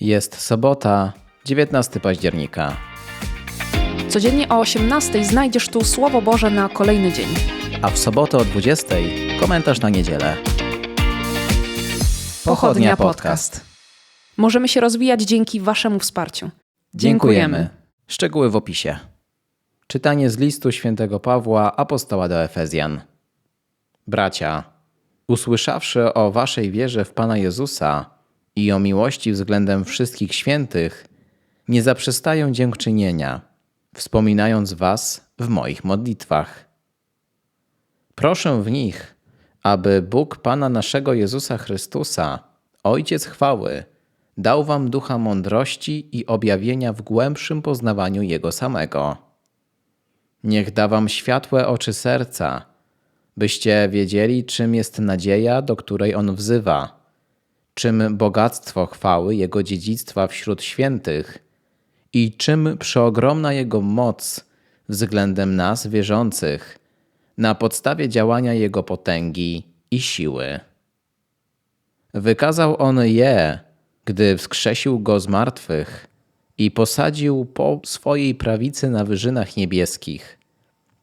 Jest sobota, 19 października. Codziennie o 18 znajdziesz tu Słowo Boże na kolejny dzień. A w sobotę o 20 komentarz na niedzielę. Pochodnia Podcast. Możemy się rozwijać dzięki Waszemu wsparciu. Dziękujemy. Szczegóły w opisie. Czytanie z listu świętego Pawła, apostoła do Efezjan. Bracia, usłyszawszy o waszej wierze w Pana Jezusa i o miłości względem wszystkich świętych, nie zaprzestają dziękczynienia, wspominając was w moich modlitwach. Proszę w nich, aby Bóg Pana naszego Jezusa Chrystusa, Ojciec chwały, dał wam ducha mądrości i objawienia w głębszym poznawaniu Jego samego. Niech da wam światłe oczy serca, byście wiedzieli, czym jest nadzieja, do której On wzywa, czym bogactwo chwały Jego dziedzictwa wśród świętych i czym przeogromna Jego moc względem nas wierzących, na podstawie działania Jego potęgi i siły. Wykazał On je, gdy wskrzesił Go z martwych i posadził po swojej prawicy na wyżynach niebieskich,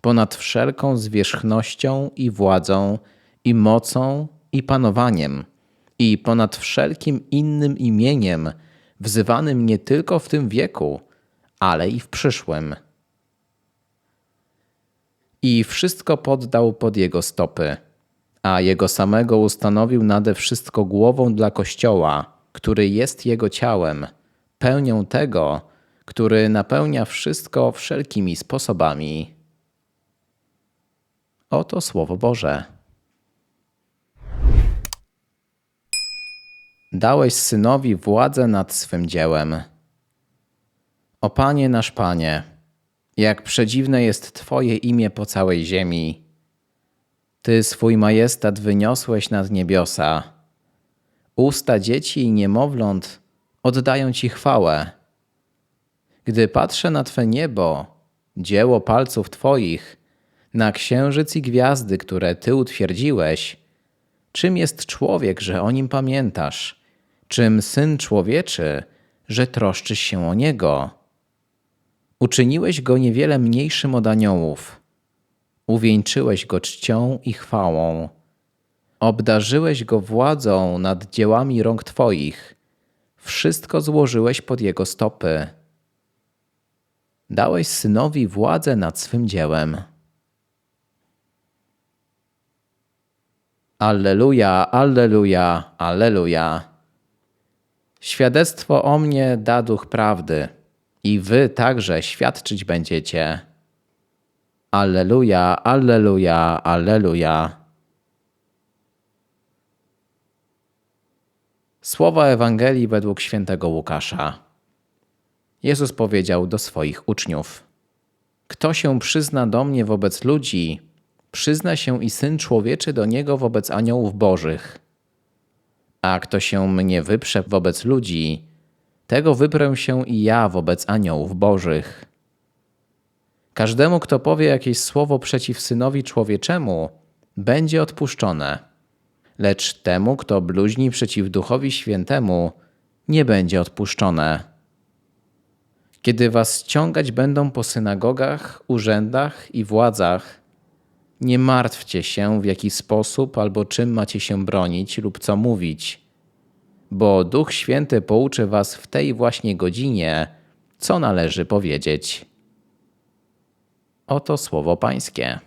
ponad wszelką zwierzchnością i władzą, i mocą, i panowaniem, i ponad wszelkim innym imieniem, wzywanym nie tylko w tym wieku, ale i w przyszłym. I wszystko poddał pod jego stopy, a jego samego ustanowił nade wszystko głową dla Kościoła, który jest jego ciałem, pełnią tego, który napełnia wszystko wszelkimi sposobami. Oto Słowo Boże. Dałeś synowi władzę nad swym dziełem. O Panie nasz Panie, jak przedziwne jest Twoje imię po całej ziemi. Ty swój majestat wyniosłeś nad niebiosa. Usta dzieci i niemowląt oddają Ci chwałę. Gdy patrzę na Twe niebo, dzieło palców Twoich, na księżyc i gwiazdy, które Ty utwierdziłeś, czym jest człowiek, że o nim pamiętasz? Czym syn człowieczy, że troszczysz się o niego? Uczyniłeś go niewiele mniejszym od aniołów. Uwieńczyłeś go czcią i chwałą. Obdarzyłeś go władzą nad dziełami rąk Twoich. Wszystko złożyłeś pod jego stopy. Dałeś synowi władzę nad swym dziełem. Alleluja, alleluja, alleluja. Świadectwo o mnie da duch prawdy, i wy także świadczyć będziecie. Alleluja, alleluja, alleluja. Słowa Ewangelii według świętego Łukasza. Jezus powiedział do swoich uczniów: Kto się przyzna do mnie wobec ludzi, przyzna się i syn człowieczy do niego wobec aniołów bożych. A kto się mnie wyprze wobec ludzi, tego wyprę się i ja wobec aniołów bożych. Każdemu, kto powie jakieś słowo przeciw synowi człowieczemu, będzie odpuszczone, lecz temu, kto bluźni przeciw duchowi świętemu, nie będzie odpuszczone. Kiedy was ściągać będą po synagogach, urzędach i władzach, nie martwcie się, w jaki sposób albo czym macie się bronić lub co mówić, bo Duch Święty pouczy was w tej właśnie godzinie, co należy powiedzieć. Oto słowo Pańskie.